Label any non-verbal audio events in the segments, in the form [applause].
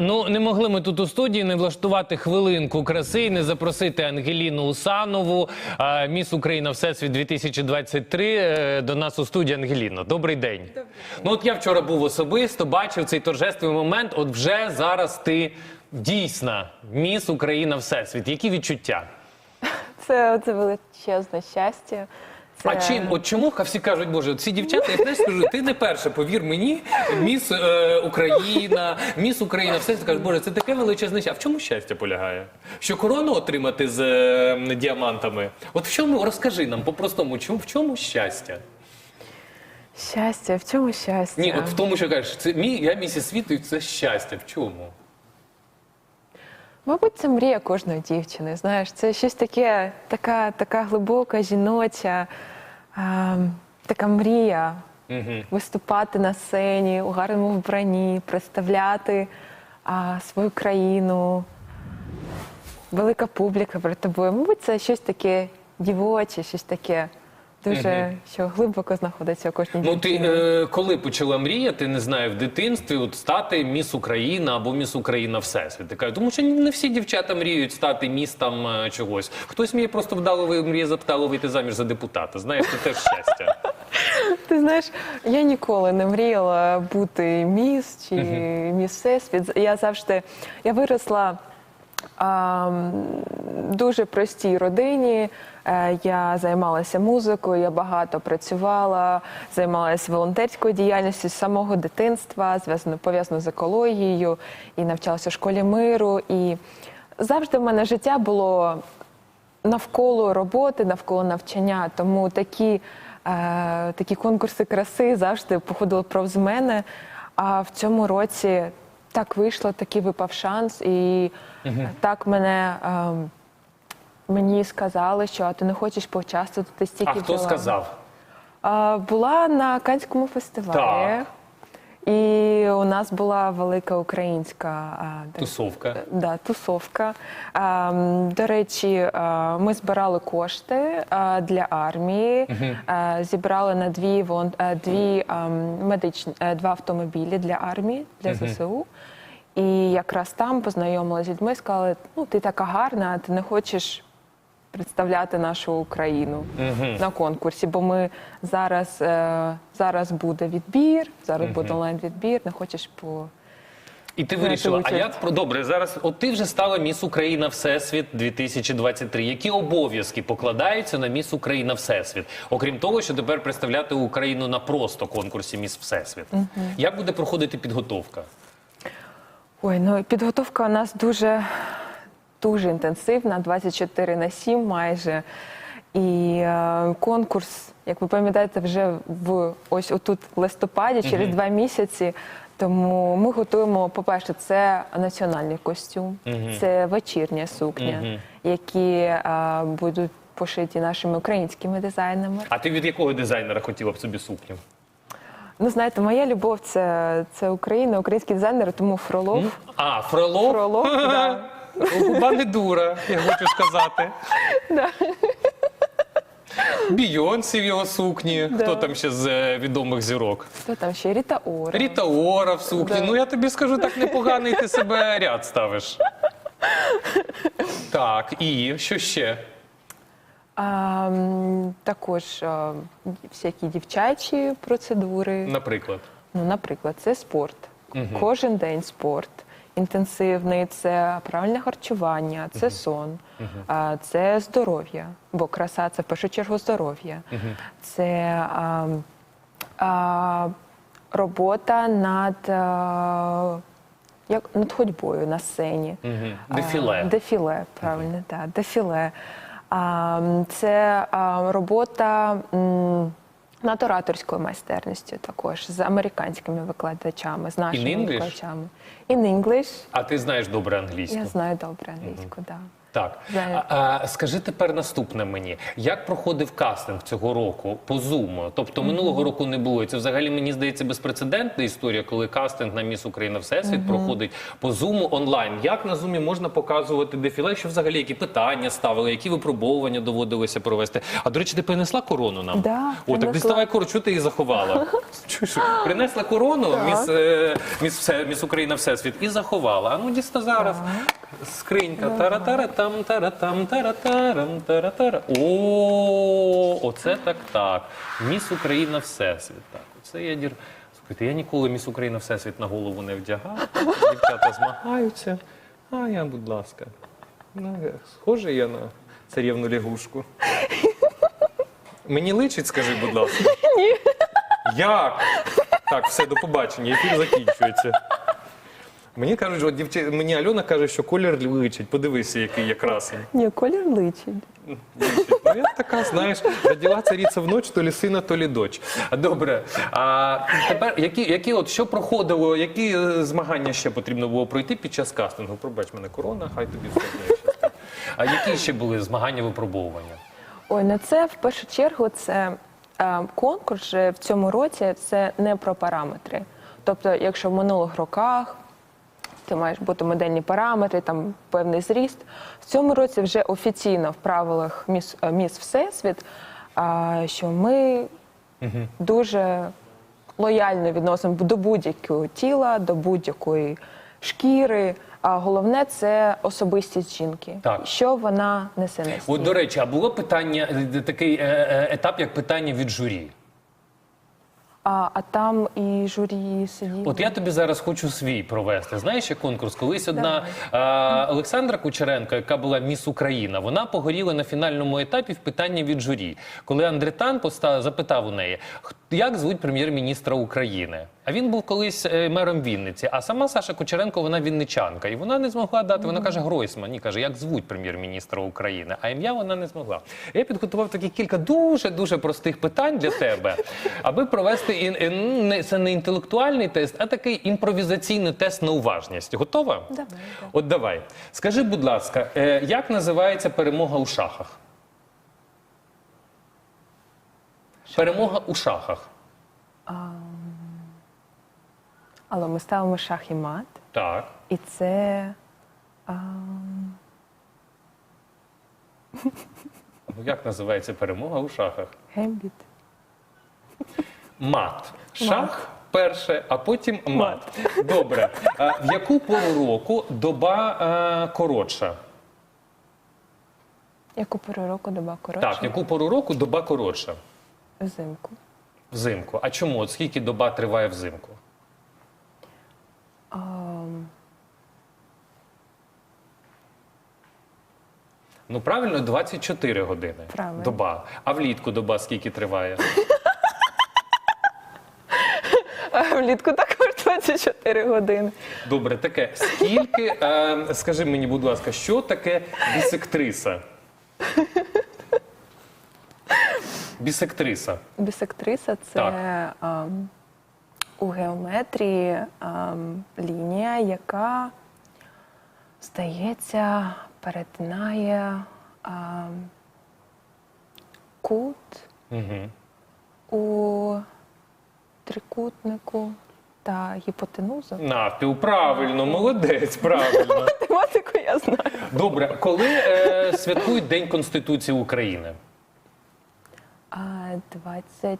Ну, не могли ми тут у студії не влаштувати хвилинку краси і не запросити Ангеліну Усанову, міс Україна Всесвіт 2023 е, до нас у студії. Ангеліно, добрий день. Ну от я вчора був особисто, бачив цей торжественний момент. От вже зараз ти дійсна міс Україна Всесвіт. Які відчуття? Це, це величезне щастя. Це... А чим? От чому ка всі кажуть, боже, ці дівчата, я знаєш, скажу, ти не перша, повір мені, міс е, Україна, міс Україна, все ти кажеш, боже, це таке величезне щастя. А в чому щастя полягає? Що корону отримати з е, діамантами? От в чому розкажи нам по-простому, чому в чому щастя? Щастя, в чому щастя? Ні, от в тому, що кажеш, це мій, я місіс світу, і це щастя. В чому? Мабуть, це мрія кожної дівчини. Знаєш, це щось таке, така, така глибока, жіноча, така мрія Угу. виступати на сцені у гарному вбранні, представляти а, свою країну. Велика публіка перед тобою. Мабуть, це щось таке дівоче, щось таке дуже, що глибоко знаходиться у кожній Ну ти е, коли почала мріяти, не знаю, в дитинстві, от стати міс Україна або міс Україна Всесвіт? Кажеш, тому що не всі дівчата мріють стати міс там е, чогось. Хтось мріє просто вдало мріє запитало вийти заміж за депутата. Знаєш, це теж щастя. [laughs] Ти знаєш, я ніколи не мріяла бути міс чи міс Всесвіт. Я завжди я виросла а, дуже простій родині. Е, Я займалася музикою, я багато працювала, займалася волонтерською діяльністю з самого дитинства, пов'язано з екологією і навчалася в школі миру. І завжди в мене життя було навколо роботи, навколо навчання. Тому такі, е, такі конкурси краси завжди походили повз мене. А в цьому році так вийшло, такий випав шанс, і так мене. е, Мені сказали, що «А ти не хочеш поучаствувати ти стільки А хто взяла». сказав? А, Була на Канському фестивалі. Так. І у нас була велика українська а, Тусовка. Да, тусовка. А, До речі, а, ми збирали кошти а, для армії, а, зібрали на дві волон- а, дві а, медичні е, два автомобілі для армії, для ЗСУ. І якраз там познайомилися з людьми, сказали: ну ти така гарна, ти не хочеш представляти нашу Україну на конкурсі, бо ми зараз, е, зараз буде відбір, зараз буде онлайн-відбір, не хочеш по. І ти вирішила, а як про добре зараз? От ти вже стала міс Україна Всесвіт 2023. Які обов'язки покладаються на міс Україна Всесвіт? Окрім того, що тепер представляти Україну на просто конкурсі Міс Всесвіт. Як буде проходити підготовка? Ой, ну підготовка у нас дуже, дуже інтенсивна, 24 на 7 майже. І е, конкурс, як ви пам'ятаєте, вже в ось отут в листопаді, через два місяці. Тому ми готуємо, по-перше, це національний костюм, це вечірня сукня, які е, будуть пошиті нашими українськими дизайнерами. А ти від якого дизайнера хотіла б собі сукню? Ну, знаєте, моя любов це, це Україна, українські дизайнери, тому Фролов. А, Фролов? Фролов, [laughs] да. Губа не дура, я хочу сказати. Бійонсі в його сукні. Да. Хто там ще з е, відомих зірок? Хто там ще? Ріта Ора. Ріта Ора в сукні. Да. Ну я тобі скажу, так непоганий ти себе ряд ставиш. Так, і що ще? А, м, також а, всякі дівчачі процедури. Наприклад. Ну, наприклад, це спорт. Кожен день спорт. Інтенсивний, це правильне харчування, це сон, це здоров'я, бо краса це в першу чергу здоров'я. Це а, а, робота над, а, як, над ходьбою на сцені. Дефіле. Дефіле, правильно, так, дефіле. А, це а, робота м, над ораторською майстерністю також з американськими викладачами, з нашими English? викладачами. In English. А ти знаєш добре англійську? Я знаю добре англійську, так. Да. Так. А, а, скажи тепер наступне мені. Як проходив кастинг цього року по Zoom? Тобто минулого року не було. І це взагалі мені здається безпрецедентна історія, коли кастинг на Міс Україна Всесвіт проходить по Zoom онлайн. Як на Zoom можна показувати дефіле? Що взагалі які питання ставили, які випробовування доводилося провести? А до речі, ти принесла корону нам? Да, О, так діставай корону, чого ти її заховала? [laughs] Принесла корону, міс, е, міс, все, міс Україна Всесвіт, і заховала. А ну діста зараз. Скринька. Тара-тара-там, тара-там, тара-тарам, тара-тара. О, оце так так. Міс Україна Всесвіт. Так, оце я дір. Слухайте, я ніколи міс Україна Всесвіт на голову не вдягав. Дівчата змагаються. А я, будь ласка. Ну, схожий я на царівну лягушку. Мені личить, скажи, будь ласка. Ні. Як? Так, все, до побачення, ефір закінчується. Мені кажуть, от дівчи... мені Альона каже, що колір личить. Подивися, який я красень. Ні, колір личить. Личить. Ну, я така, знаєш, родила цариця в ніч, то лі сина, то лі доч. А, Добре. А тепер які, які от що проходило, які е, змагання ще потрібно було пройти під час кастингу? Пробач мене корона, хай тобі щастить. А які ще були змагання випробовування? Ой, на це в першу чергу це е, конкурс же в цьому році це не про параметри. Тобто, якщо в минулих роках ти маєш бути модельні параметри, там певний зріст, в цьому році вже офіційно в правилах міс, е, міс Всесвіт, а, що ми дуже лояльно відносимо до будь-якого тіла, до будь-якої шкіри. А головне це особистість жінки, Так. що вона несе на От, до речі, а було питання, е, такий е, е, етап, як питання від журі. А, а там і журі сиділи. От я тобі зараз хочу свій провести. Знаєш, як конкурс? Колись одна е, Олександра Кучеренко, яка була міс Україна, вона погоріла на фінальному етапі в питанні від журі. Коли Андретан постав, запитав у неї, «Х- як звуть прем'єр-міністра України. А він був колись е, мером Вінниці. А сама Саша Кучеренко, вона вінничанка. І вона не змогла дати. Вона каже Гройсман. Ні, каже, як звуть прем'єр-міністра України. А ім'я вона не змогла. Я підготував такі кілька дуже дуже простих питань для тебе, аби провести ін- це не інтелектуальний тест, а такий імпровізаційний тест на уважність. Готова? Давай, От давай. Скажи, будь ласка, е, як називається перемога у шахах? Перемога у шахах. Але ми ставимо шах і мат, Так. і це а, [laughs] Ну, Як називається перемога у шахах? гембіт. Мат. Шах перше, а потім мат. Добре. А в яку пору року доба е, коротша? Яку пору року доба коротша? Так, яку пору року доба коротша? Взимку. Взимку. А чому? От скільки доба триває взимку? Ну правильно, 24 години. Правильно. Доба. А влітку доба скільки триває? а влітку також 24 години. Добре, таке. Скільки, е, скажи мені, будь ласка, що таке бісектриса? Бісектриса. Бісектриса це Так. у геометрії ам, лінія, яка, здається, перетинає ам, кут Угу. у трикутнику та гіпотенузу. Навпіл, правильно, молодець, правильно. [laughs] Математику я знаю. Добре, коли е, святкують День Конституції України? А 20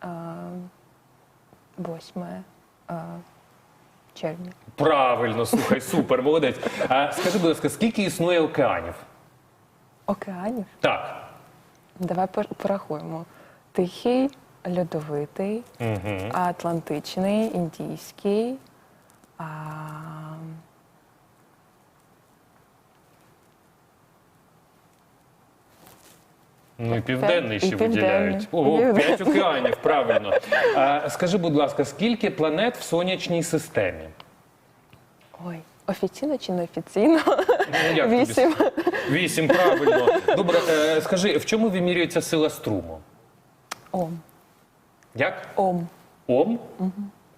а, 8 а, червня. Правильно, слухай, супер, молодець. А скажи, будь ласка, скільки існує океанів? Океанів. Так. Давай порахуємо. Тихий, льодовитий, Угу. Атлантичний, Індійський. А, Ну і південний ще південний. виділяють. Ого, п'ять океанів, правильно. А, скажи, будь ласка, скільки планет в сонячній системі? ой, офіційно чи неофіційно? Ну, як тобі Вісім. с- Вісім, правильно. Добре, е, скажи, в чому вимірюється сила струму? Ом. Як? Ом. Ом?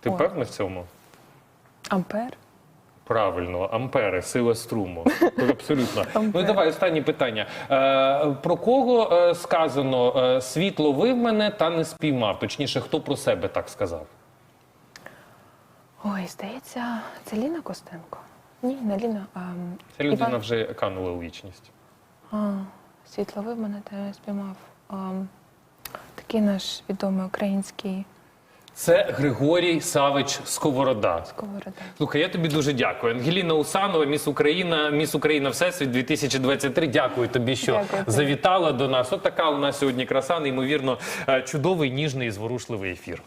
Ти певна в цьому? Ампер. Правильно, ампери, сила струму. [laughs] Абсолютно. Ну давай останнє питання. Е, про кого е, сказано е, світ ловив мене та не спіймав? Точніше, хто про себе так сказав? Ой, здається, це Ліна Костенко. Ні, не Ліна, а Ця людина Іван- вже канула у вічність. А, світло вив мене та не спіймав. А, такий наш відомий український Це Григорій Савич Сковорода. сковорода. Слухай, я тобі дуже дякую. Ангеліна Усанова, міс Україна, міс Україна Всесвіт 2023. Дякую тобі, що Дякую завітала до нас. От така у нас сьогодні краса, неймовірно е, чудовий, ніжний і зворушливий ефір.